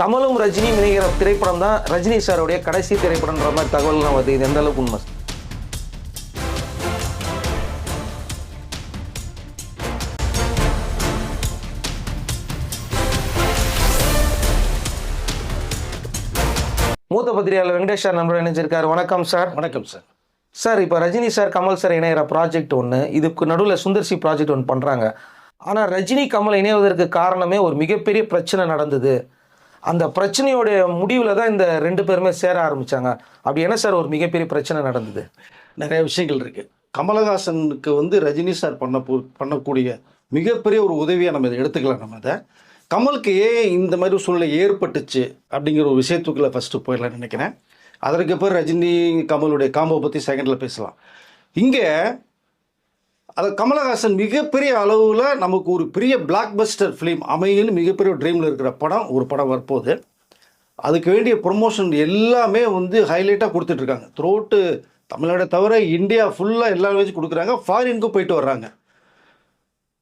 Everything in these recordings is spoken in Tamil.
கமலும் ரஜினியும் இணைகிற திரைப்படம் தான் ரஜினி சாருடைய கடைசி திரைப்படம்ன்ற மாதிரி தகவல்லாம் வருது. இது எந்த அளவுக்கு உண்மை? மூத்த பத்திரிகையாளர் வெங்கடேஷ் சார் நம்மளோட இணைஞ்சிருக்காரு. வணக்கம் சார். வணக்கம் சார். சார் இப்போ ரஜினி சார் கமல் சார் இணையிற ப்ராஜெக்ட் ஒன்று இதுக்கு நடுவில் சுந்தர்சி ப்ராஜெக்ட் ஒன்று பண்ணுறாங்க ஆனால் ரஜினி கமல் இணைவதற்கு காரணமே ஒரு மிகப்பெரிய பிரச்சனை நடந்தது. அந்த பிரச்சனையோடைய முடிவில் தான் இந்த ரெண்டு பேருமே சேர ஆரம்பித்தாங்க அப்படி என்ன சார் ஒரு மிகப்பெரிய பிரச்சனை நடந்தது? நிறைய விஷயங்கள் இருக்குது கமலஹாசனுக்கு வந்து ரஜினி சார் பண்ண போ- பண்ணக்கூடிய மிகப்பெரிய ஒரு உதவியாக நம்ம இதை எடுத்துக்கலாம் நம்ம அதை கமலுக்கு ஏன் இந்த மாதிரி ஒரு சூழ்நிலை ஏற்பட்டுச்சு அப்படிங்கிற ஒரு விஷயத்துக்குள்ள ஃபஸ்ட்டு போயிடலாம்னு நினைக்கிறேன். அதற்கு பிறகு ரஜினி கமலுடைய காம்போ பற்றி செகண்டில் பேசலாம். இங்கே அது கமலஹாசன் மிகப்பெரிய அளவில் நமக்கு ஒரு பெரிய பிளாக் பஸ்டர் ஃபிலிம் அமையின்னு மிகப்பெரிய ட்ரீமில் இருக்கிற படம் ஒரு படம் வரப்போகுது. அதுக்கு வேண்டிய ப்ரொமோஷன் எல்லாமே வந்து ஹைலைட்டாக கொடுத்துட்ருக்காங்க த்ரோட்டு தமிழ்நாடை தவிர இந்தியா ஃபுல்லாக எல்லா வச்சு கொடுக்குறாங்க. ஃபாரினுக்கும் போயிட்டு வர்றாங்க.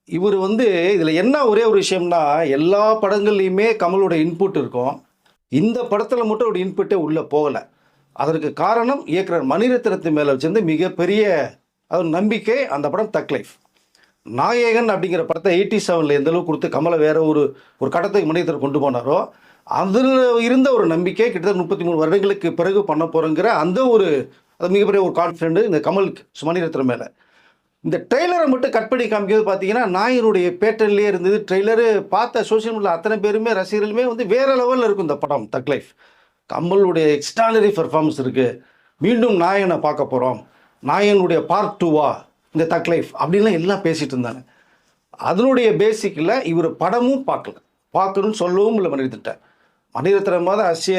இவர் வந்து இதில் என்ன ஒரே ஒரு விஷயம்னா எல்லா படங்கள்லையுமே கமலோட இன்புட் இருக்கும். இந்த படத்தில் மட்டும் ஒரு இன்புட்டே உள்ளே போகலை. அதற்கு காரணம் இயக்குனர் மணிரத்னத்து மேலே வச்சிருந்து மிகப்பெரிய அது நம்பிக்கை அந்த படம் தக் லைஃப் நாயகன் அப்படிங்கிற படத்தை எயிட்டி செவனில் எந்த அளவுக்கு கொடுத்து கமலை வேற ஒரு ஒரு கட்டத்துக்கு முனையத்தில் கொண்டு போனாரோ அதில் இருந்த ஒரு நம்பிக்கை கிட்டத்தட்ட முப்பத்தி மூணு வருடங்களுக்கு பிறகு பண்ண போகிறோங்கிற அந்த ஒரு அது மிகப்பெரிய ஒரு கான்ஃபிடென்ட் இந்த கமல் மணிரத்னம் மேலே. இந்த ட்ரெய்லரை மட்டும் கட் பண்ணி காமிக்கிறது பார்த்தீங்கன்னா நாயனுடைய பேட்டர்லேயே இருந்தது. ட்ரெய்லரு பார்த்த சோஷியல் மீடியா அத்தனை பேருமே ரசிகர்களுமே வந்து வேறு லெவலில் இருக்கும் இந்த படம் தக் லைஃப் கமலுடைய எக்ஸ்ட்ரானரி பெர்ஃபார்மன்ஸ் இருக்குது மீண்டும் நாயனை பார்க்க போகிறோம் நாயனுடைய பார்ட் டூவா இந்த தக் லைஃப் அப்படின்லாம் எல்லாம் பேசிகிட்டு இருந்தாங்க. அதனுடைய பேசிக்கில் இவர் படமும் பார்க்கல. பார்க்கணும்னு சொல்லவும் இல்லை மணிரத்னட்ட மணிரத்னம் மாதிரி அசிய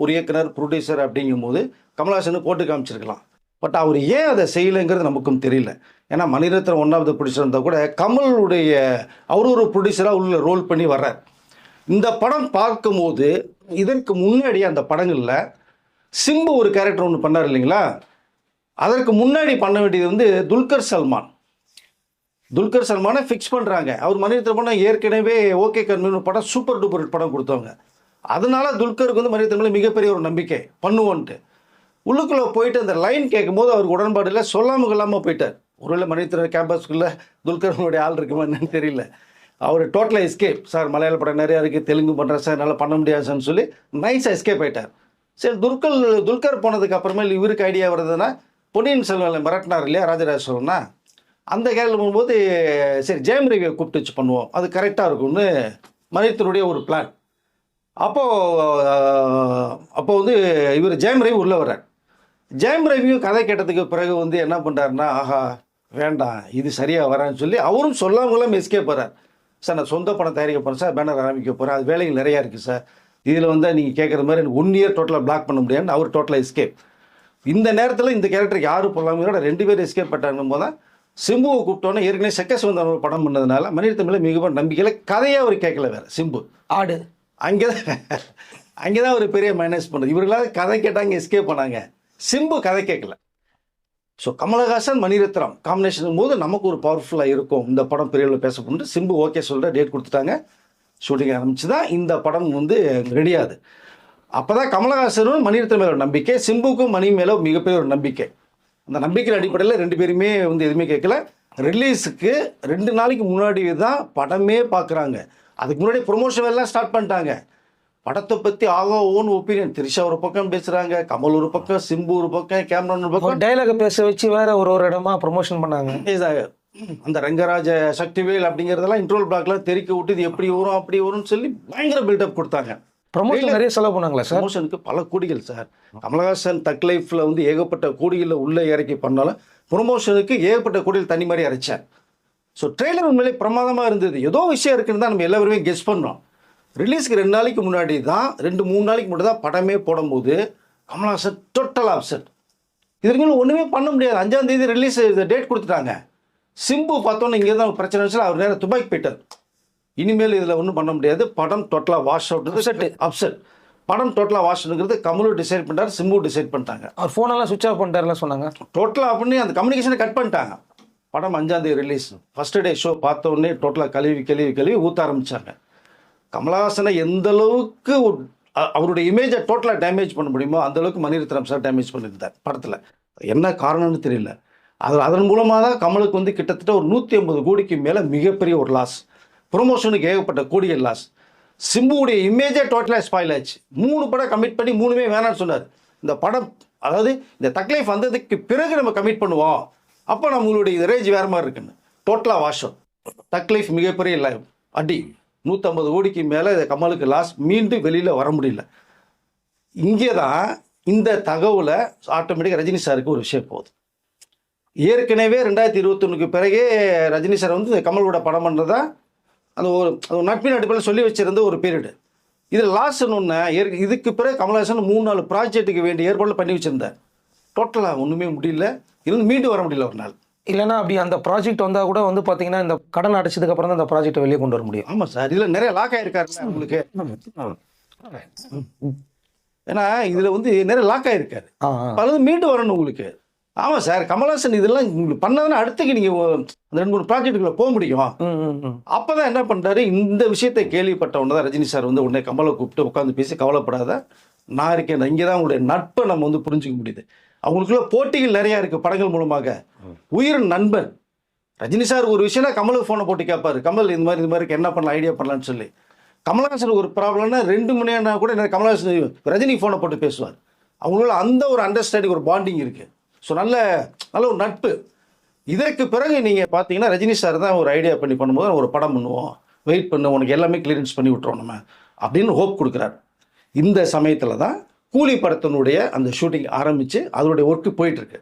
ஒரு இயக்குனர் ப்ரொடியூசர் அப்படிங்கும்போது கமல்ஹாசனு போட்டு காமிச்சிருக்கலாம். பட் அவர் ஏன் அதை செய்யலைங்கிறது நமக்கும் தெரியல. ஏன்னா Mani Ratnam one of the producer இருந்தால் கூட கமலுடைய அவர் ஒரு ப்ரொடியூசராக உள்ள ரோல் பண்ணி வர்றார். இந்த படம் பார்க்கும்போது இதற்கு முன்னாடி அந்த படங்களில் சிம்பு ஒரு கேரக்டர் ஒன்று பண்ணார் இல்லைங்களா? அதற்கு முன்னாடி பண்ண வேண்டியது வந்து துல்கர் சல்மான். துல்கர் சல்மானை ஃபிக்ஸ் பண்ணுறாங்க அவர் மணிரத்னம் ஏற்கனவே ஓகே கர்மின்னு படம் சூப்பர் டூப்பர் படம் கொடுத்தவங்க. அதனால துல்கருக்கு வந்து மணிரத்னம் மிகப்பெரிய ஒரு நம்பிக்கை. பண்ணுவோன்ட்டு. உள்ளுக்குள்ளே போயிட்டு அந்த லைன் கேட்கும்போது அவருக்கு உடன்பாடு சொல்லாமல் கொள்ளாமல் போயிட்டார். ஒருவேளை மணிரத்னம் கேம்பஸ்க்குள்ளே துல்கரனுடைய ஆள் இருக்குமா என்னன்னு தெரியல. அவர் டோட்டலாக எஸ்கேப் சார் மலையாள படம் நிறையா இருக்குது தெலுங்கு பண்ணுறேன் சார். என்னால் பண்ண முடியாது சார்னு சொல்லி நைஸாக எஸ்கேப் ஆகிட்டார் சரி துல்கர் துல்கர் போனதுக்கு அப்புறமே இவருக்கு ஐடியா வருதுன்னா பொன்னியின் செல்வனை மிரட்டினார் இல்லையா ராஜராஜ சோழனா அந்த கேரளில் போகும்போது சரி ஜெயம் ரவியை கூப்பிட்டு வச்சு பண்ணுவோம். அது கரெக்டாக இருக்கும்னு மனிதனுடைய ஒரு பிளான் அப்போது அப்போ வந்து இவர் ஜெயம் ரவி உள்ளே வர்றார். ஜெயம் ரவியும் கதை கேட்டதுக்கு பிறகு வந்து என்ன பண்ணுறாருன்னா ஆஹா வேண்டாம் இது சரியாக வரான்னு சொல்லி அவரும் சொல்லாமலாம் எஸ்கேப் போகிறார் சார் நான் சொந்த படம் தயாரிக்க போகிறேன் சார் பேனர் ஆரம்பிக்க போகிறேன் அது வேலைகள் நிறையா இருக்குது சார். இதில் வந்து நீங்கள் கேட்குற மாதிரி எனக்கு ஒன் இயர் டோட்டலாக பிளாக் பண்ண முடியாதுன்னு அவர் டோட்டலாக எஸ்கேப் இந்த நேரத்தில் இந்த கேரக்டருக்கு யார் போடலாமோ ரெண்டு பேரும் எஸ்கேப் பட்டாங்கும் போது தான் சிம்புவை கூப்பிட்டோன்னே ஏற்கனவே செக்க சுந்தரம் ஒரு படம் பண்ணதுனால மணிரத்னம் மேலே மிகவும் நம்பிக்கையில் கதையாக அவர் கேட்கல வேறு சிம்பு. ஆடு. அங்கே தான் அங்கே தான் ஒரு பெரிய மைனஸ் பண்ணுறது இவர்களாவது கதை கேட்டாங்க எஸ்கேப் பண்ணாங்க. சிம்பு கதை கேட்கல. ஸோ கமலஹாசன் மணிரத்னம் காம்பினேஷன் போது நமக்கு ஒரு பவர்ஃபுல்லாக இருக்கும். இந்த படம் பெரிய அளவில் பேசப்பட்டு சிம்பு ஓகே சொல்கிற டேட் கொடுத்துட்டாங்க. ஷூட்டிங் ஆரம்பிச்சு தான் இந்த படம் வந்து ரெடியாகுது அப்போ தான் கமலஹாசனும் மணிரத்னம் மேலே ஒரு நம்பிக்கை சிம்புக்கும் மணி மேலே மிகப்பெரிய ஒரு நம்பிக்கை. அந்த நம்பிக்கையின் அடிப்படையில் ரெண்டு பேருமே வந்து எதுவுமே கேட்கல. ரிலீஸுக்கு ரெண்டு நாளைக்கு முன்னாடி தான் படமே பார்க்குறாங்க அதுக்கு முன்னாடி ப்ரொமோஷன் எல்லாம் ஸ்டார்ட் பண்ணிட்டாங்க. படத்தை பற்றி ஆகோ ஓன் ஒப்பீனியன் திரிஷா ஒரு பக்கம் பேசுகிறாங்க கமல் ஒரு பக்கம் சிம்பு ஒரு பக்கம் கேமரான் ஒரு பக்கம். டைலாக பேச வச்சு வேற ஒரு ஒரு இடமா ப்ரொமோஷன் பண்ணாங்க. அந்த ரங்கராஜ சக்திவேல் அப்படிங்கிறதெல்லாம் இன்ட்ரோல் பிளாக்லாம் தெறிக்க விட்டு இது எப்படி வரும் அப்படி வரும்னு சொல்லி பயங்கர பில்டப் கொடுத்தாங்க. ப்ரொமோஷன் நிறைய செலவு பண்ணாங்களா சார் ப்ரமோஷனுக்கு பல கோடிகள் சார் கமலஹாசன் தக் லைஃப்பில் வந்து ஏகப்பட்ட கோடிகளில் உள்ளே இறக்கி பண்ணாலும் ப்ரொமோஷனுக்கு ஏகப்பட்ட கோடிகள் தனி மாதிரி அரைச்சார். ஸோ ட்ரெய்லர் உண்மையிலே பிரமாதமாக இருந்தது. ஏதோ விஷயம் இருக்குன்னு தான் நம்ம எல்லாருமே கெஸ் பண்ணோம் ரிலீஸ்க்கு ரெண்டு நாளைக்கு முன்னாடி தான் ரெண்டு மூணு நாளைக்கு முன்னாடி தான் படமே போடும்போது கமலஹாசன் டோட்டல் அப்செட் இதுக்கு ஒன்றுமே பண்ண முடியாது. அஞ்சாம் தேதி ரிலீஸ் டேட் கொடுத்துட்டாங்க. சிம்பு பார்த்தோன்னே இங்கே தான் பிரச்சனை வச்சு அவர் நேரம் துபாய்க்கு போயிட்டார். இனிமேல் இதில் ஒன்றும் பண்ண முடியாது. படம் டோட்டலாக வாஷ் அவுட் Upset. அப்செட் படம் டோட்டலாக வாஷ் அவுட்ங்கிறது கமலு டிசைட் பண்ணிட்டார் சிம்பு டிசைட் பண்ணிட்டாங்க. அவர் ஃபோனெல்லாம் சுவிச் ஆஃப் பண்ணிட்டாருல சொன்னாங்க. டோட்டலாக பண்ணி அந்த கம்யூனிகேஷனை கட் பண்ணிட்டாங்க. படம் அஞ்சாந்தேதி ரிலீஸ் ஃபஸ்ட்டு டே ஷோ பார்த்த உடனே டோட்டலாக கழுவி கழுவி கழுவி ஊற்ற ஆரம்பித்தாங்க கமலஹாசனை எந்த அளவுக்கு அவருடைய இமேஜை டோட்டலாக டேமேஜ் பண்ண முடியுமோ அந்த அளவுக்கு மணிரத்னம் சார் டேமேஜ் பண்ணியிருந்தார் படத்தில். என்ன காரணம்னு தெரியல. அது அதன் மூலமாக தான் கமலுக்கு வந்து கிட்டத்தட்ட ஒரு நூற்றி ஐம்பது கோடிக்கு மேலே மிகப்பெரிய ஒரு லாஸ் ப்ரொமோஷனுக்கு ஏகப்பட்ட கோடிகள் லாஸ் சிம்புவுடைய இமேஜே டோட்டலாக ஸ்பாயில் ஆச்சு மூணு படம் கமிட் பண்ணி மூணுமே வேணாம்னு சொன்னார். இந்த படம் அதாவது இந்த தக்லைஃப் வந்ததுக்கு பிறகு நம்ம கமிட் பண்ணுவோம். அப்போ நம்மளுடைய ரேஞ்ச் வேறு மாதிரி இருக்குன்னு. டோட்டலாக வாஷம் தக்லைஃப் மிகப்பெரிய ல- அடி நூற்றம்பது கோடிக்கு மேலே கமலுக்கு லாஸ் மீண்டும் வெளியில் வர முடியல. இங்கே தான் இந்த தகவலை ஆட்டோமேட்டிக்காக ரஜினி சாருக்கு ஒரு விஷயம் போகுது. ஏற்கனவே ரெண்டாயிரத்தி இருபத்தொன்னுக்கு பிறகே ரஜினி சார் வந்து இந்த கமலோட படம் பண்ணுறதா அந்த ஒரு நட்பின் அடிப்படையில் சொல்லி வச்சிருந்த ஒரு பீரியடு இது லாஸ்ட்னு ஒன்று இதுக்கு பிறகு கமலஹாசன் மூணு நாலு ப்ராஜெக்ட்டுக்கு வேண்டிய ஏற்பாடு பண்ணி வச்சிருந்தார். டோட்டலாக ஒன்றுமே முடியல. இருந்து மீண்டு வர முடியல ஒரு நாள். இல்லைன்னா அப்படி அந்த ப்ராஜெக்ட் வந்தால் கூட வந்து பார்த்தீங்கன்னா இந்த கடன் அடைச்சதுக்கு அப்புறம் தான் அந்த ப்ராஜெக்ட்டை வெளியே கொண்டு வர முடியும். ஆமாம் சார் இதில் நிறைய லாக் ஆயிருக்காரு உங்களுக்கு. ஏன்னா இதில் வந்து நிறைய லாக் ஆயிருக்காரு. ஆ ஆ. பலது மீண்டு வரணும் உங்களுக்கு. ஆமாம் சார் கமலஹாசன் இதெல்லாம் உங்களுக்கு பண்ணதுன்னா அடுத்துக்கு நீங்கள் அந்த ரெண்டு மூணு ப்ராஜெக்ட்டுக்குள்ள போக முடியும்? அப்போ தான் என்ன பண்ணுறாரு இந்த விஷயத்தை கேள்விப்பட்ட உடனே தான் ரஜினி சார் வந்து உடனே கமலை கூப்பிட்டு உட்காந்து பேசி கவலைப்படாத நான் இருக்கேன். இங்கே தான் உங்களுடைய நட்பை நம்ம வந்து புரிஞ்சுக்க முடியுது. அவங்களுக்குள்ள போட்டிகள் நிறையா இருக்குது படங்கள் மூலமாக. உயிர் நண்பன் ரஜினி சார் ஒரு விஷயம்னா கமலுக்கு ஃபோனை போட்டு கேட்பாரு கமல் இந்த மாதிரி இந்த மாதிரி என்ன பண்ணலாம் ஐடியா பண்ணலாம்னு சொல்லி. கமலஹாசன் ஒரு ப்ராப்ளம்னா ரெண்டு மணி நேரம் கூட கமலஹாசன் ரஜினி ஃபோனை போட்டு பேசுவார். அவங்களுக்குள்ள அந்த ஒரு அண்டர்ஸ்டாண்டிங் ஒரு பாண்டிங் இருக்குது ஸோ நல்ல நல்ல ஒரு நட்பு. இதற்கு பிறகு நீங்கள் பார்த்தீங்கன்னா ரஜினி சார் தான் ஒரு ஐடியா பண்ணி பண்ணும்போது ஒரு படம் பண்ணுவோம். வெயிட் பண்ணு உனக்கு எல்லாமே கிளியரன்ஸ் பண்ணி விட்டுறோம் நம்ம. அப்படின்னு ஹோப் கொடுக்குறாரு. இந்த சமயத்தில் தான் கூலி படத்தினுடைய அந்த ஷூட்டிங் ஆரம்பித்து அதனுடைய ஒர்க்கு போயிட்டுருக்கு.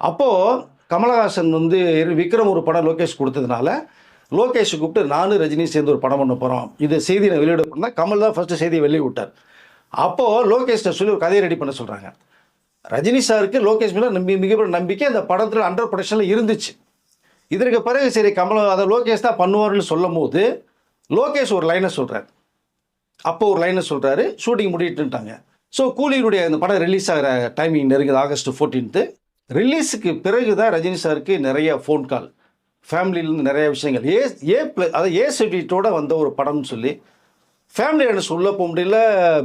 அப்போது கமலஹாசன் வந்து விக்ரம் ஒரு படம் லோகேஷ் கொடுத்ததுனால லோகேஷ் கூப்பிட்டு நானும் ரஜினி சேர்ந்து ஒரு படம் பண்ண போகிறோம் இது செய்தி நான் வெளியிட போனால் கமல் தான் ஃபஸ்ட்டு செய்தியை வெளியே விட்டார் அப்போது லோகேஷ்ட சொல்லி ஒரு கதையை ரெடி பண்ண சொல்கிறாங்க ரஜினி சாருக்கு லோகேஷ் மேலே நம்பி மிகப்பெரிய நம்பிக்கை. அந்த படத்தில் அண்டர் ப்ரொடக்ஷனில் இருந்துச்சு. இதற்கு பிறகு சரி கமல அதை லோகேஷ் தான் பண்ணுவார்னு சொல்லும் போது லோகேஷ் ஒரு லைனை சொல்கிறார் அப்போ ஒரு லைனை சொல்கிறாரு ஷூட்டிங் முடிட்டுட்டாங்க ஸோ கூலியினுடைய அந்த படம் ரிலீஸ் ஆகிற டைமிங் நெருங்குது ஆகஸ்ட் ஃபோர்டீன்த்து ரிலீஸுக்கு பிறகு தான் ரஜினி சாருக்கு நிறைய ஃபோன் கால் ஃபேமிலியிலேருந்து நிறைய விஷயங்கள். ஏ ஏ ப்ள அதாவது ஏ சர்டிஃபிகேட்டோட வந்த ஒரு படம்னு சொல்லி ஃபேமிலி எனக்கு உள்ளே போக முடியல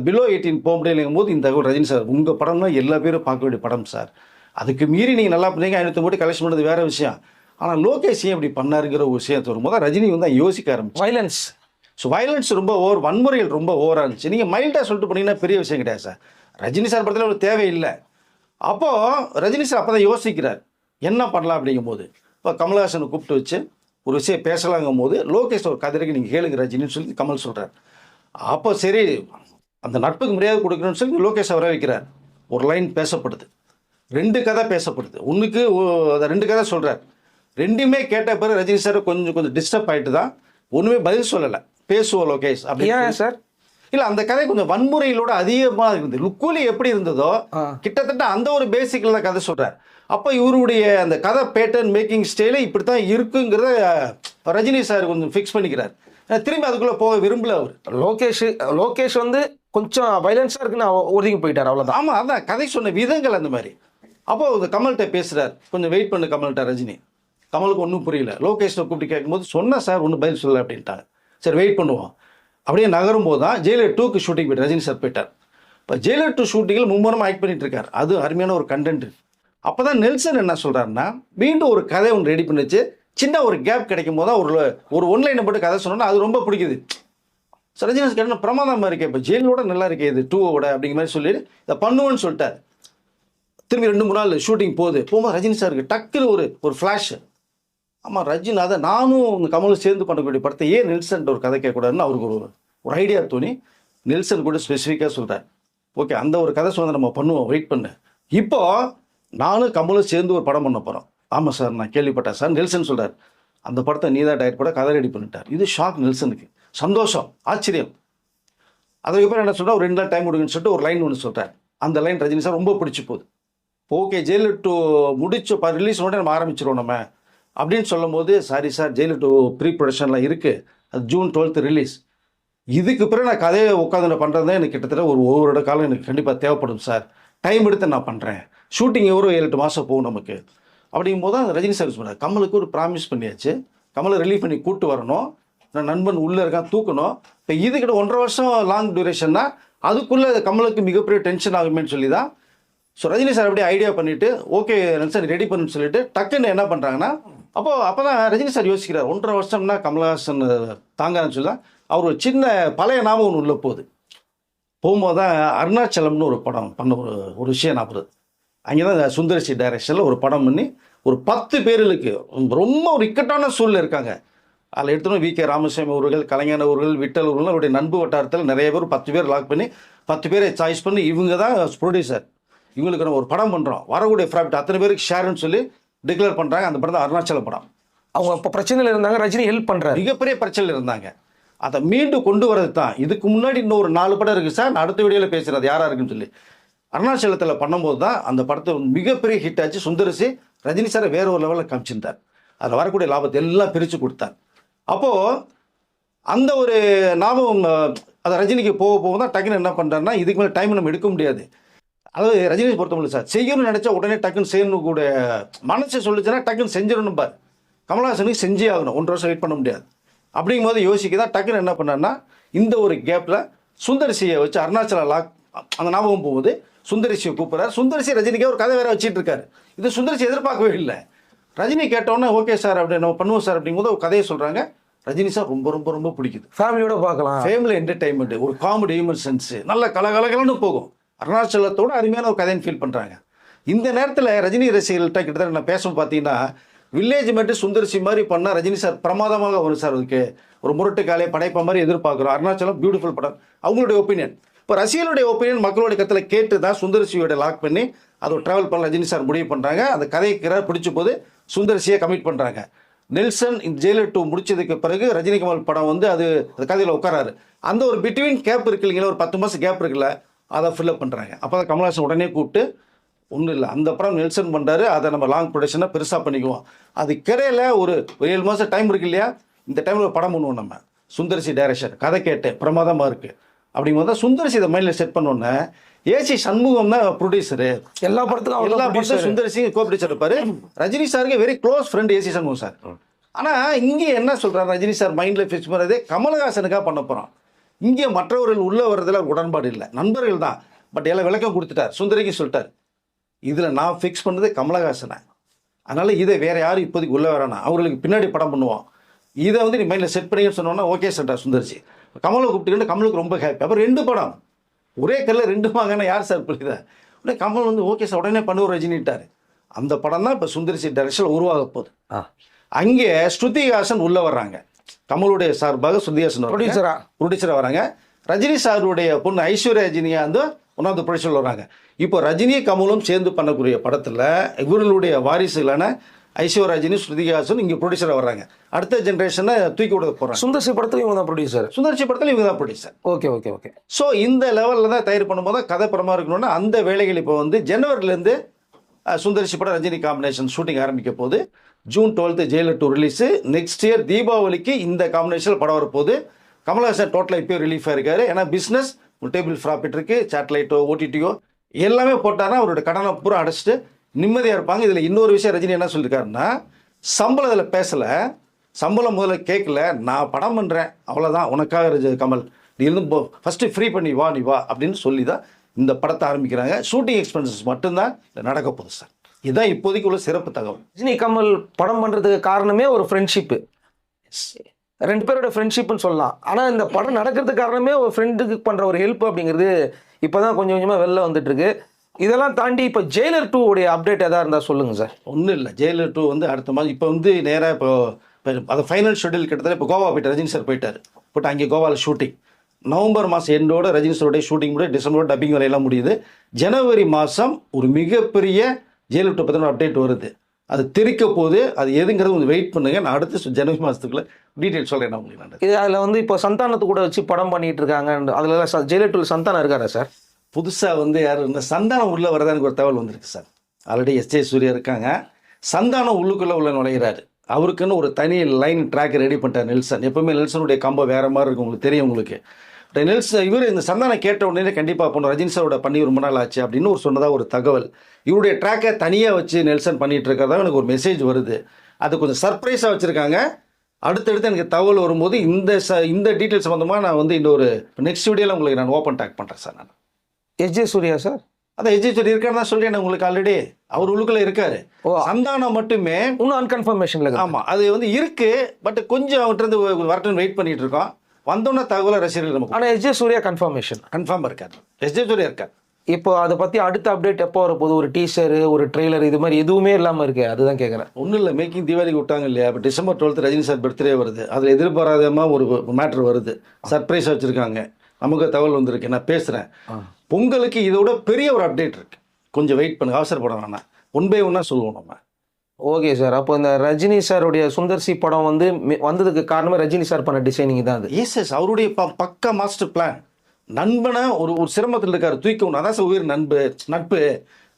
பிலோ எயிட்டீன் போக முடியலைங்கும் போது இந்த தகவல் ரஜினி சார் உங்கள் படம்னா எல்லா பேரும் பார்க்க வேண்டிய படம் சார். அதுக்கு மீறி நீங்கள் நல்லா பண்ணீங்க ஐநூற்றி கோடி கலெக்ஷன் பண்ணது வேற விஷயம். ஆனால் லோகேஷ் ஏன் இப்படி பண்ணாருங்கிற ஒரு விஷயத்தை வரும்போது ரஜினி வந்து யோசிக்க ஆரம்பிச்சு வைலன்ஸ் ஸோ வயலன்ஸ் ரொம்ப ஓவர் வன்முறைகள் ரொம்ப ஓவராக இருந்துச்சு. நீங்கள் மைல்டாக சொல்லிட்டு போனீங்கன்னா பெரிய விஷயம் கிடையாது சார். ரஜினி சார் படத்தில் ஒரு தேவையில்லை அப்போது ரஜினி சார் அப்போ தான் யோசிக்கிறார் என்ன பண்ணலாம் அப்படிங்கும்போது. இப்போ கமலஹாசனை கூப்பிட்டு வச்சு ஒரு விஷயம் பேசலாங்கும் போது லோகேஷ் ஒரு கதிரைக்கு நீங்கள் கேளுங்க ரஜினின்னு சொல்லி கமல் சொல்கிறார் அப்போ சரி அந்த நட்புக்கு மரியாதை கொடுக்கணும்னு சொல்லி லோகேஷ் வர வைக்கிறார். ஒரு லைன் பேசப்படுது. ரெண்டு கதை பேசப்படுது. ஒன்றுக்கு ரெண்டு கதை சொல்கிறார் ரெண்டுமே கேட்ட பிறகு ரஜினி சார் கொஞ்சம் கொஞ்சம் டிஸ்டர்ப் ஆகிட்டு தான் ஒன்றுமே பதில் சொல்லலை. பேசுவோம் லோகேஷ் அப்படின்னு ஏன் சார்? இல்லை அந்த கதை கொஞ்சம் வன்முறையிலோட அதிகமாக இருந்தது லுக்கூலி எப்படி இருந்ததோ. கிட்டத்தட்ட அந்த ஒரு பேசிக்கில் தான் கதை சொல்கிறார் அப்போ இவருடைய அந்த கதை பேட்டர்ன் மேக்கிங் ஸ்டைலே இப்படி தான் இருக்குங்கிறத ரஜினி சார் கொஞ்சம் ஃபிக்ஸ் பண்ணிக்கிறார். திரும்பி அதுக்குள்ளே போக விரும்பல அவர். லோகேஷ் லோகேஷ் வந்து கொஞ்சம் வைலன்ஸாக இருக்குன்னு ஒதுங்கி போயிட்டார் அவ்வளோதான் ஆமாம் அதான் கதை சொன்ன விதங்கள் அந்த மாதிரி. அப்போ கமல்கிட்ட பேசுகிறார் கொஞ்சம் வெயிட் பண்ணு கமல்கிட்ட ரஜினி. கமலுக்கு ஒன்றும் புரியல. லோகேஷை கூப்பிட்டு கேட்கும்போது சொன்ன சார் ஒன்றும் பதில் சொல்லலை அப்படின்ட்டாங்க. சரி வெயிட் பண்ணுவோம். அப்படியே நகரும் போது தான் ஜெயிலர் டூக்கு ஷூட்டிங் போயிட்டு ரஜினி சார் போயிட்டார். இப்போ ஜெயிலர் டூ ஷூட்டிங்கில் மும்முரமாக ஆக்ட் பண்ணிட்டு இருக்கார். அது அருமையான ஒரு கண்டென்ட் அப்போ தான் நெல்சன் என்ன சொல்கிறாருன்னா மீண்டும் ஒரு கதை ஒன்று ரெடி பண்ணி வச்சு சின்ன ஒரு கேப் கிடைக்கும் போது ஒரு ஒரு ஒன்லைனை போட்டு கதை சொன்னோன்னா அது ரொம்ப பிடிக்குது. சரஜினாஸ் கேட்டால் பிரமாதமாக இருக்கே இப்போ ஜெயிலோட நல்லா இருக்கே இது டூவோட அப்படிங்கிற மாதிரி சொல்லி இதை பண்ணுவோன்னு சொல்லிட்டார். திரும்பி ரெண்டு மூணு நாள் ஷூட்டிங் போகுது. போகும்போது ரஜினி சாருக்கு டக்குன்னு ஒரு ஒரு ஃப்ளாஷ் ஆமாம் ரஜினி அதை நானும் உங்க கமலும் சேர்ந்து பண்ணக்கூடிய படத்தை ஏன் நெல்சன் ஒரு கதை கேட்கக்கூடாதுன்னு அவருக்கு ஒரு ஒரு ஐடியா தோணி நெல்சன் கூட ஸ்பெசிஃபிக்காக சொல்கிறார் ஓகே அந்த ஒரு கதை சொன்னதை நம்ம பண்ணுவோம் வெயிட் பண்ணு. இப்போது நானும் கமலும் சேர்ந்து ஒரு படம் பண்ண போகிறோம் ஆமாம் சார் நான் கேள்விப்பட்டேன் சார். நெல்சன் சொல்கிறார் அந்த படத்தை நீ தான் டைரக்ட் பண்ண கதை ரெடி பண்ணிட்டார். இது ஷாக் நெல்சனுக்கு. சந்தோஷம் ஆச்சரியம். அதுக்கப்புறம் என்ன சொன்னால் ஒரு ரெண்டு நாள் டைம் கொடுங்கன்னு சொல்லிட்டு ஒரு லைன் ஒன்று சொல்கிறார் அந்த லைன் ரஜினி சார் ரொம்ப பிடிச்சி போகுது. ஓகே ஜெயிலு டூ முடிச்சு ரிலீஸ் உடனே நம்ம ஆரம்பிச்சிருவோம் நம்ம. அப்படின்னு சொல்லும்போது sorry sir Jailer two pre ப்ரொடக்ஷன்லாம் இருக்குது அது ஜூன் டுவெல்த்து ரிலீஸ் இதுக்கு பிறகு நான் கதையை உட்காந்து பண்ணுறது தான் எனக்கு கிட்டத்தட்ட ஒரு ஒவ்வொரு காலம் எனக்கு கண்டிப்பாக தேவைப்படும் சார் டைம் எடுத்து நான் பண்ணுறேன் ஷூட்டிங் ஒரு ஏழு எட்டு மாதம் போகும் நமக்கு. அப்படிங்கும் போது தான் ரஜினி சார் சொன்னார் கமலுக்கு ஒரு ப்ராமிஸ் பண்ணியாச்சு. கமலை ரிலீவ் பண்ணி கூட்டு வரணும். நான் நண்பன் உள்ளே இருக்கான் தூக்கணும். இப்போ இதுக்கிட்ட ஒன்றரை வருஷம் லாங் டியூரேஷன்னா அதுக்குள்ளே கமலுக்கு மிகப்பெரிய டென்ஷன் ஆகுமேன்னு சொல்லி தான் ஸோ ரஜினி சார் அப்படியே ஐடியா பண்ணிவிட்டு ஓகே சார் ரெடி பண்ணுன்னு சொல்லிட்டு டக்குன்னு என்ன பண்ணுறாங்கன்னா அப்போ அப்போ தான் ரஜினி சார் யோசிக்கிறார். ஒன்றரை வருஷம்னா கமலஹாசன் தாங்கான்னு சொல்லி தான் அவர் ஒரு சின்ன பழைய ஞாபகம் ஒன்று உள்ள போகுது. போகும்போது தான் அருணாச்சலம்னு ஒரு படம் பண்ண ஒரு ஒரு விஷயம் நான் அங்கே தான் சுந்தரசி டைரக்ஷனில் ஒரு படம் பண்ணி ஒரு பத்து பேர்களுக்கு ரொம்ப ஒரு இக்கட்டான சூழ்நிலை இருக்காங்க. அதில் எடுத்தோம் வி கே ராமசாமி அவர்கள் கலைஞர் அவர்கள் விட்டல் அவர்கள் அவருடைய நண்பு வட்டாரத்தில் நிறைய பேர் பத்து பேர் லாக் பண்ணி பத்து பேரை சாய்ஸ் பண்ணி இவங்க தான் ப்ரொடியூசர் இவங்களுக்கு நம்ம ஒரு படம் பண்ணுறோம் வரக்கூடிய ப்ராஃபிட் அத்தனை பேருக்கு ஷேர்னு சொல்லி டிக்ளேர் பண்ணுறாங்க அந்த படம் தான் அருணாச்சல படம். அவங்க இப்போ பிரச்சனையில் இருந்தாங்க ரஜினி ஹெல்ப் பண்ணுறாரு மிகப்பெரிய பிரச்சனையில் இருந்தாங்க. அதை மீண்டும் கொண்டு வரது தான் இதுக்கு முன்னாடி இன்னொரு நாலு படம் இருக்குது சார். நான் அடுத்த வீடியோவில் பேசுகிறேன் அது யாராக இருக்குன்னு சொல்லி. அருணாச்சலத்தில் பண்ணும்போது தான் அந்த படத்தை மிகப்பெரிய ஹிட் ஆச்சு. சுந்தரசி ரஜினி சாரை வேற ஒரு லெவலில் காமிச்சிருந்தார். அதில் வரக்கூடிய லாபத்தை எல்லாம் பிரித்து கொடுத்தார். அப்போது அந்த ஒரு ஞாபகம் அதை அது ரஜினிக்கு போக போக தான் டக்குன்னு என்ன பண்ணுறாருன்னா இதுக்கு மேலே டைம் நம்ம எடுக்க முடியாது. அதாவது ரஜினி பொறுத்தவரை சார் செய்யணும்னு நினச்சா உடனே டக்குன்னு செய்யணும் கூட மனசை சொல்லிச்சுன்னா டக்குன்னு செஞ்சிடணும் பார் கமலஹாசனுக்கு செஞ்சே ஆகணும். ஒன்றரை வருஷம் வெயிட் பண்ண முடியாது. அப்படிங்கும்போது யோசிக்க தான் டக்குன்னு என்ன பண்ணான்னா இந்த ஒரு கேப்பில் சுந்தரிசியை வச்சு அருணாச்சல லாக் அந்த ஞாபகம் போகுது சுந்தரிசியை கூப்பிட்றாரு. சுந்தரிசி ரஜினிக்கே ஒரு கதை வேற வச்சிட்டு இருக்காரு இது சுந்தரிசி எதிர்பார்க்கவே இல்லை. ரஜினி கேட்டோன்னே ஓகே சார் அப்படி நம்ம பண்ணுவோம் சார் அப்படிங்கும்போது ஒரு கதையை சொல்கிறாங்க ரஜினி சார் ரொம்ப ரொம்ப ரொம்ப பிடிக்குது. ஃபேமிலியோட பார்க்கலாம். ஃபேமிலி என்டர்டைன்மெண்ட் ஒரு காமெடி ஹியூமன் சென்ஸ் நல்ல கலகலகலன்னு போகும். அருணாச்சலத்தோட அருமையான ஒரு கதைன்னு ஃபீல் பண்ணுறாங்க இந்த நேரத்தில் ரஜினி ரசிகர்கள்ட்ட கிட்டத்தட்ட நான் பேசும் பார்த்தீங்கன்னா வில்லேஜ் மட்டும் சுந்தரிசி மாதிரி பண்ணால் ரஜினி சார் பிரமாதமாக வரும் சார் அதுக்கு. ஒரு முரட்டு காலை படைப்ப மாதிரி எதிர்பார்க்குறோம். அருணாச்சலம் பியூட்டிஃபுல் படம். அவங்களுடைய ஒப்பீனியன் இப்போ ரசிகர்களுடைய ஒப்பீனியன் மக்களுடைய கத்தில் கேட்டு தான் சுந்தரசியோட லாக் பண்ணி அதை ட்ராவல் பண்ண ரஜினி சார் முடிவு பண்ணுறாங்க அந்த கதைக்கு பிடிச்ச போது சுந்தரசியை கமிட் பண்ணுறாங்க நெல்சன் இந்த ஜெயிலர் டூ முடிச்சதுக்கு பிறகு ரஜினிகமல் படம் வந்து அது அந்த கதையில் உட்காராரு. அந்த ஒரு பிட்வீன் கேப் இருக்கு இல்லைங்களா ஒரு பத்து மாதம் கேப் இருக்குல்ல அதை ஃபில்அப் பண்ணுறாங்க அப்போ தான் கமல்ஹாசன் உடனே கூப்பிட்டு ஒன்றும் இல்லை அந்த படம் நெல்சன் பண்ணுறாரு அதை நம்ம லாங் ப்ரொடக்ஷனாக பெருசாக பண்ணிக்குவோம். அது கிடையில ஒரு ஒரு ஏழு மாதம் டைம் இருக்கு இல்லையா இந்த டைமில் படம் பண்ணுவோம் நம்ம. சுந்தரசி டைரக்ஷன் கதை கேட்டேன் பிரமாதமாக இருக்குது அப்படிங்கும்போது தான் சுந்தரிசி இதை மைண்டில் செட் பண்ணோன்னே ஏசி சண்முகம் தான் ப்ரொடியூசரு. எல்லா படத்துக்கும் எல்லா. படத்தையும் சுந்தர் சிங் கோபிடிச்சர் இருப்பாரு. ரஜினி சாருக்கு very close friend AC Shanmugam sir. ஆனா இங்கே என்ன சொல்றாரு ரஜினி சார் மைண்ட்ல ஃபிக்ஸ் பண்ணதே கமலஹாசனுக்காக பண்ண போறோம். இங்கே மற்றவர்கள் உள்ள வர்றதுல உடன்பாடு இல்லை. நண்பர்கள் தான். பட் எல்லாம் விளக்கம் கொடுத்துட்டார். சுந்தரிக்கு சொல்லிட்டார். இதுல நான் ஃபிக்ஸ் பண்ணது கமலஹாசனை. அதனால இதை வேற யாரும் இப்போதைக்கு உள்ள வரானா? அவர்களுக்கு பின்னாடி படம் பண்ணுவோம். இதை வந்து நீ மைண்டில் செட் பண்ணிங்கன்னு சொன்னோன்னா ஓகே சொல்லிட்டார் சுந்தர்சி கமலை கூப்பிட்டுக்கிட்டு கமலுக்கு ரொம்ப ஹாப்பி அப்புறம் ரெண்டு படம். ஒரே கல்ல ரெண்டு வாங்கினா யார் சார் புரியுதா உடனே கமல் வந்து ஓகே சார் உடனே பண்ணுவோம் ரஜினிட்டார் அந்த படம் தான் இப்போ சுந்தரிசி டைரக்ஷன் உருவாக போகுது. அங்கே ஸ்ருதிஹாசன் உள்ள வர்றாங்க. கமலுடைய சார்பாக ஸ்ருதிஹாசன் Producer-ஆ? ப்ரொடியூசராக வராங்க. ரஜினி சாருடைய பொண்ணு ஐஸ்வர்யா ரஜினியா வந்து ஒன்றாவது ப்ரொடியூசர் வராங்க இப்போ ரஜினி கமலும் சேர்ந்து பண்ணக்கூடிய படத்தில் இவர்களுடைய வாரிசுகளான ஐஸ்வர்யா ரஜினி ஸ்ருதிஹாசன் இங்கே ப்ரொடியூசராக வர்றாங்க. அடுத்த ஜென்ரேஷனை தூக்கி விட போகிறாங்க சுந்தர்சி படத்துலையும் இவங்க தான் ப்ரொடியூசர் சுந்தர்சி படத்தில் இவங்க தான் producer okay okay okay so இந்த லெவலில் தான் தயார் பண்ணும்போது கதை படமாக இருக்கணும்னா அந்த வேலைகள் இப்போ வந்து ஜனவரிலேருந்து சுந்தரிசி படம் ரஜினி காம்பினேஷன் ஷூட்டிங் ஆரம்பிக்க போகுது. June twelfth Jailer two release next year தீபாவளிக்கு இந்த காம்பினேஷனில் படம் வரப்போகுது. கமல்ஹாசன் டோட்டலாக இப்போயும் ரிலீஃப் ஆயிருக்காரு ஏன்னா பிஸ்னஸ் டேபிள் ப்ராஃபிட் இருக்குது சேட்டலைட்டோ ஓடிடியோ எல்லாமே போட்டாருன்னா அவரோட கடனை பூரா அடைச்சிட்டு நிம்மதியாக இருப்பாங்க. இதில் இன்னொரு விஷயம் ரஜினி என்ன சொல்லியிருக்காருன்னா சம்பளம் இதில் பேசலை. சம்பளம் முதல்ல கேட்கல நான் படம் பண்ணுறேன் அவ்வளோதான் உனக்காக ரஜ- கமல் நீ இருந்து ஃபஸ்ட்டு ஃப்ரீ பண்ணி வா நீ வா அப்படின்னு சொல்லி தான் இந்த படத்தை ஆரம்பிக்கிறாங்க. ஷூட்டிங் எக்ஸ்பென்சஸ் மட்டும்தான் நடக்க போகுது சார் இதுதான் இப்போதைக்கு உள்ள சிறப்பு தகவல். ரஜினி கமல் படம் பண்றதுக்கு காரணமே ஒரு ஃப்ரெண்ட்ஷிப்பு ரெண்டு பேரோட ஃப்ரெண்ட்ஷிப்னு சொல்லலாம். ஆனால் இந்த படம் நடக்கிறதுக்கு காரணமே ஒரு ஃப்ரெண்டுக்கு பண்ணுற ஒரு ஹெல்ப் அப்படிங்கிறது இப்போ தான் கொஞ்சம் கொஞ்சமாக வெளில வந்துட்டு இருக்கு. இதெல்லாம் தாண்டி இப்போ ஜெயிலர் டூ உடைய அப்டேட் எதாவது இருந்தால் சொல்லுங்க சார் ஒன்றும் இல்லை. ஜெயிலர் டூ வந்து அடுத்த மாதம் இப்போ வந்து நேராக இப்போ அது ஃபைனல் ஷெட்யூல் கிட்டத்தட்ட இப்போ கோவா போயிட்டு ரஜினி சார் போயிட்டார். போட்டு அங்கே கோவாவில் ஷூட்டிங் நவம்பர் மாதம் எண்டோட ரஜினி சாரோடைய ஷூட்டிங் முடிய டிசம்பர் டப்பிங் வரையெல்லாம் முடியுது. ஜனவரி மாதம் ஒரு மிகப்பெரிய ஜெயிலர் டூ பற்றின அப்டேட் வருது. அது தெரிக்க போது அது எதுங்கிறது கொஞ்சம் வெயிட் பண்ணுங்க. நான் அடுத்த ஜனவரி மாதத்துக்குள்ள டீட்டெயில் சொல்கிறேன் நான் உங்களுக்கு நான் இது அதில் வந்து இப்போ சந்தானத்து கூட வச்சு படம் பண்ணிட்டு இருக்காங்க அதில் ஜெயிலர் டூ சந்தானம் இருக்காரா சார் புதுசாக வந்து யார் இந்த சந்தானம் உள்ளே வரதா எனக்கு ஒரு தகவல் வந்திருக்கு சார். ஆல்ரெடி எஸ்ஜே சூர்யா இருக்காங்க. சந்தானம் உள்ளுக்குள்ளே உள்ள நுழையிறாரு. அவருக்குன்னு ஒரு தனி லைன் ட்ராக் ரெடி பண்ணிட்டார் நெல்சன். எப்பவுமே நெல்சனுடைய கம்போ வேற மாதிரி இருக்கும் உங்களுக்கு தெரியும் உங்களுக்கு. நெல்சன் இவர் இந்த சந்தானம் கேட்ட உடனே கண்டிப்பாக போகணும் ரஜினி சாரோட பண்ணி ரொம்ப நாள் ஆச்சு அப்படின்னு ஒரு சொன்னதாக ஒரு தகவல். இவருடைய ட்ராக்கை தனியாக வச்சு நெல்சன் பண்ணிட்டு இருக்கிறதா எனக்கு ஒரு மெசேஜ் வருது. அது கொஞ்சம் சர்ப்ரைஸாக வச்சுருக்காங்க. அடுத்தடுத்து எனக்கு தகவல் வரும்போது இந்த ச இந்த டீட்டெயில் சம்மந்தமாக நான் வந்து இன்னொரு நெக்ஸ்ட் வீடியோவில் உங்களுக்கு நான் ஓப்பன் டாக் பண்ணுறேன் சார் நான். S J Suryah sir? அதான் எஜிச்சர் இருக்கான்னு தான் சொல்லிட்டேன் உங்களுக்கு ஆல்ரெடி அவர் உள்ளுக்குள்ள இருக்காரு. ஓ. சந்தானம் மட்டுமே இன்னும் அன்கன்ஃபர்மேஷன்ல ஆமா அது வந்து இருக்கு பட் கொஞ்சம் அவர்கிட்ட இருந்து வரட்டும் வெயிட் பண்ணிட்டு இருக்கோம். வந்தோன்னே தகவலை ரசிகர்கள் நமக்கு ஆனா S J Suryah confirmation confirm இருக்காரு. எஸ் ஜே சூர்யா இருக்கார். இப்போ அதை பத்தி அடுத்த அப்டேட் எப்போ வரப்போகுது? ஒரு டீசர் ஒரு ட்ரெய்லர் இது மாதிரி எதுவுமே இல்லாம இருக்கு அதுதான் கேக்குறேன். ஒன்றும் இல்லை மேக்கிங் தீபாவளிக்கு விட்டாங்க இல்லையா? இப்போ December twelfth Rajini sir birthday வருது. அதில் எதிர்பாராதமாக ஒரு மேட்ரு வருது. சர்ப்ரைஸ் வச்சுருக்காங்க. நமக்கு தகவல் வந்திருக்கு. நான் பேசுகிறேன் பொங்கலுக்கு இதோட பெரிய ஒரு அப்டேட் இருக்கு. கொஞ்சம் வெயிட் பண்ணுங்க அவசரப்பட வேணாம் ஒன் பை ஒன்னாக சொல்லுவோம் நம்ம. ஓகே சார் அப்போ இந்த ரஜினி சாருடைய சுந்தர்சி படம் வந்து வந்ததுக்கு காரணமே ரஜினி சார் பண்ண டிசைனிங் தான் அது. எஸ் எஸ் அவருடைய ப பக்கா மாஸ்டர் பிளான் நண்பனை ஒரு ஒரு சிரமத்தில் இருக்காரு தூக்கி அதான் சார் உயிர் நண்பு நட்பு.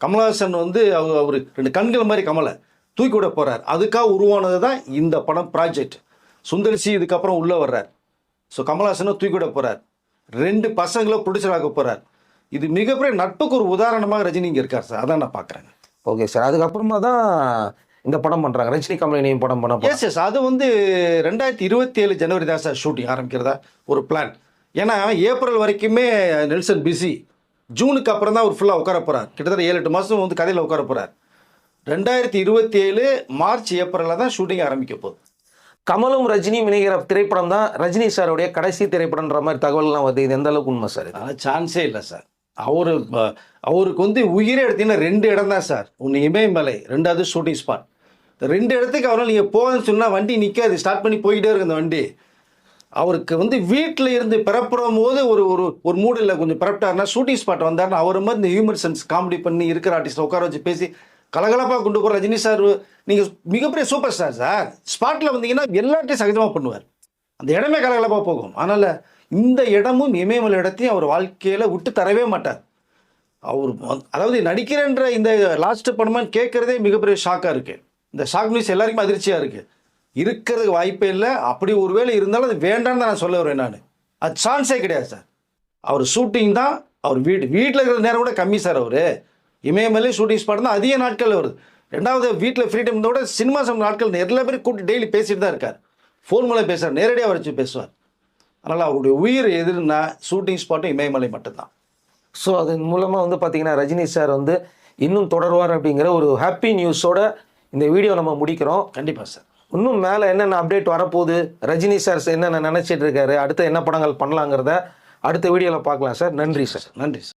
கமலஹாசன் வந்து அவர் அவர் ரெண்டு கண்கள் மாதிரி கமலை. தூக்கி விட போறார். அதுக்காக உருவானது தான் இந்த படம் ப்ராஜெக்ட் சுந்தர்சி இதுக்கப்புறம் உள்ளே வர்றார். ஸோ கமலஹாசனை தூக்கி விட போறார். ரெண்டு பசங்களை ப்ரொடியூசர் ஆக போறார். இது மிகப்பெரிய நட்புக்கு ஒரு உதாரணமாக ரஜினி இங்கே இருக்கார் சார். அதான் நான் பார்க்குறேன் ஓகே சார். அதுக்கப்புறமா தான் இந்த படம் பண்றாங்க. ரஜினி கமலினியும் படம் பண்ண. எஸ் எஸ் அது வந்து ரெண்டாயிரத்தி இருபத்தி ஏழு ஜனவரி தான் சார் ஷூட்டிங் ஆரம்பிக்கிறதா? ஒரு பிளான் ஏன்னா ஏப்ரல் வரைக்குமே நெல்சன் பிஸி ஜூனுக்கு அப்புறம் தான் அவர் ஃபுல்லாக உட்கார போகிறார் கிட்டத்தட்ட ஏழு எட்டு மாதம் வந்து கதையில் உட்கார போகிறார் ரெண்டாயிரத்தி இருபத்தி ஏழு மார்ச் ஏப்ரலில் தான் ஷூட்டிங் ஆரம்பிக்க போகுது. கமலும் ரஜினியும் இணைகிற திரைப்படம் தான் ரஜினி சாருடைய கடைசி திரைப்படம்ன்ற மாதிரி தகவல்லாம் வருது. இது எந்த அளவுக்கு உண்மை சார்? அதனால் சான்ஸே இல்லை சார். அவர் அவருக்கு வந்து உயிரே எடுத்தீங்கன்னா ரெண்டு இடம் தான் சார். ஒன்று இமயமலை ரெண்டாவது ஷூட்டிங் ஸ்பாட். ரெண்டு இடத்துக்கு அவரால் நீங்கள் போகணும்னு சொன்னால் வண்டி நிற்காது ஸ்டார்ட் பண்ணி போய்கிட்டே இருக்கு அந்த வண்டி. அவருக்கு வந்து வீட்டில் இருந்து பிறப்புறும் போது ஒரு ஒரு ஒரு மூடில் கொஞ்சம் பிறப்பிட்டாருன்னா ஷூட்டிங் ஸ்பாட் வந்தாருன்னா அவர் மாதிரி இந்த ஹியூமர் சென்ஸ் காமெடி பண்ணி இருக்கிற ஆர்டிஸ்ட் உட்கார வச்சு பேசி கலகலப்பாக கொண்டு போகிற ரஜினி சார் நீங்கள் மிகப்பெரிய சூப்பர் ஸ்டார் சார் ஸ்பாட்டில் வந்தீங்கன்னா எல்லாத்தையும் சகஜமாக பண்ணுவார். அந்த இடமே கலகலப்பாக போகும். அதனால் இந்த இடமும் இமயமலை இடத்தையும் அவர் வாழ்க்கையில் விட்டு தரவே மாட்டார். அவர் அதாவது நடிக்கிறேன்ற இந்த லாஸ்ட் படமான்னு கேட்குறதே மிகப்பெரிய ஷாக்காக இருக்குது இந்த ஷாக் நியூஸ் எல்லாருக்குமே அதிர்ச்சியாக இருக்குது இருக்கிறதுக்கு வாய்ப்பே இல்லை. அப்படி ஒருவேளை இருந்தாலும் அது வேண்டாம்னு தான் நான் சொல்ல வரேன் நான். அது சான்ஸே கிடையாது சார். அவர் ஷூட்டிங் தான் அவர் வீடு வீட்டில் இருக்கிற நேரம் கூட கம்மி சார் அவர். இமயமலை ஷூட்டிங் ஸ்பாட் தான் அதிக நாட்கள் வருது. ரெண்டாவது வீட்டில் ஃப்ரீ டைம் விட சினிமா சம் நாட்கள் எல்லா பேரும் கூப்பிட்டு டெய்லி பேசிட்டு தான் இருக்கார். ஃபோன் மூலம் பேசுகிறார் நேரடியாக வச்சு பேசுவார். அதனால் அவருடைய உயிர் எதுன்னா ஷூட்டிங் ஸ்பாட்டும் இமயமலை மட்டும்தான். ஸோ அதன் மூலமாக வந்து பார்த்தீங்கன்னா ரஜினி சார் வந்து இன்னும் தொடருவார் அப்படிங்கிற ஒரு ஹாப்பி நியூஸோட இந்த வீடியோ நம்ம முடிக்கிறோம். கண்டிப்பாக சார் இன்னும் மேலே என்னென்ன அப்டேட் வரப்போகுது? ரஜினி சார் என்னென்ன நினச்சிட்டு இருக்காரு? அடுத்து என்ன படங்கள் பண்ணலாங்கிறத அடுத்த வீடியோவில் பார்க்கலாம் சார் நன்றி சார் நன்றி சார்